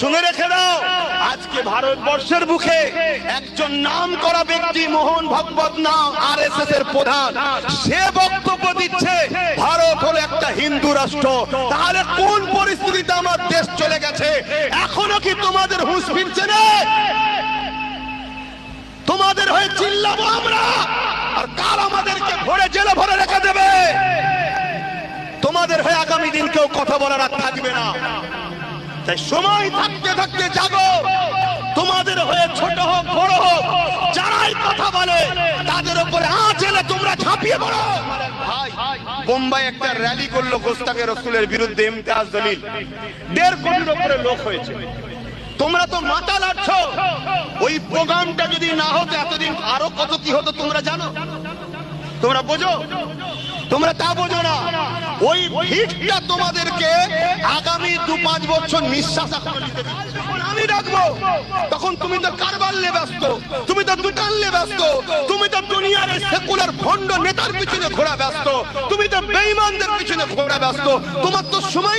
শুনে রেখে দাও। আজকে ভারতবর্ষের বুকে একজন নাম করা ব্যক্তি মোহন ভগবত নাম আর এস এস এর প্রধান। সে বক্তব্য দিচ্ছে, ভারত হলো একটা হিন্দু রাষ্ট্র। তাহলে কোন পরিস্থিতিতে আমার দেশ চলে গেছে? এখনও কি তোমাদের হুঁশ ফিরছে না? তোমাদের হয়ে চিল্লাবো আমরা। আর কাল আমাদেরকে ভরে জেলে ভরে রেখে দেবে। তোমাদের হয়ে আগামী দিন কেউ কথা বলার থাকবে না। তাই সময় থাকতে থাকতে জাগো। তোমাদের হয়ে ছোট হোক, বড় হোক, যারাই কথা বলে, তাদের উপরে আঁচেলে তোমরা ঝাঁপিয়ে পড়ো। বোম্বাই একটা র্যালি করল গোস্তাকে রসুলের বিরুদ্ধে ইমতিয়াজ দলিল। দেড় কোটির উপরে লোক হয়েছে। তোমরা তো মাথা লাড়ছো ওই প্রোগ্রামটা যদি না হতো, এতদিন আরও কত কি হতো তোমরা জানো? তোমরা বোঝো? তোমরা তা বোঝো না। ওই ভিড়টা তোমাদেরকে আগামী দু পাঁচ বছর নিঃশ্বাস আমি রাখব তখন তুমি তো কারবার নিয়ে ব্যস্ত, তুমি তো নিয়ে ব্যস্ত, তুমি তো দুনিয়ার সেকুলার ভণ্ড নেতার পিছনে ঘোরা ব্যস্ত, তুমি তো বেইমানদের পিছনে ঘোরা ব্যস্ত। তোমার তো সময়